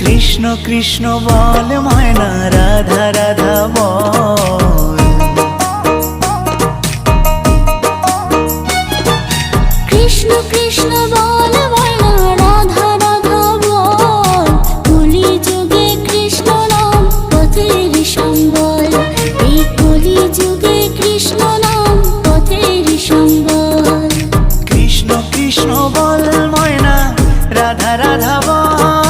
কৃষ্ণ কৃষ্ণ বল ময়না রাধা রাধা বল। কৃষ্ণ কৃষ্ণ বল বয়না রাধা রাধা বল। কলি যুগে কৃষ্ণ নাম পথের সম্বল। এই কলি যুগে কৃষ্ণ নাম পথের সম্বল। কৃষ্ণ কৃষ্ণ বল ময়না রাধা রাধা বল।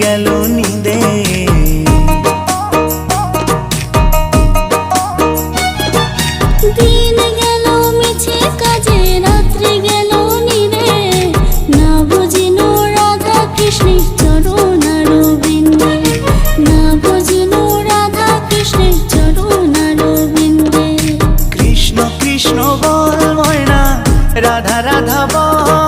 গেল নিদে। দিন গেল মিছে কাজে রাত্রি গেল নিরে না বুঝিনো রাধা কৃষ্ণের চরণ রবিন্দে না বুঝিনো রাধা কৃষ্ণের চরণ রবিন্দে কৃষ্ণ কৃষ্ণ বল ময়না রাধা রাধা বল।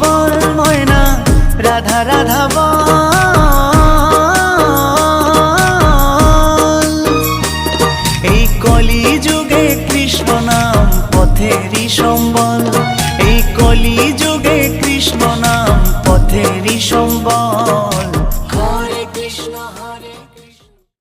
বল ময়না, রাধা রাধা বল। এই কলি যুগে কৃষ্ণ নাম পথেরই সম্বল। এই কলি যুগে কৃষ্ণ নাম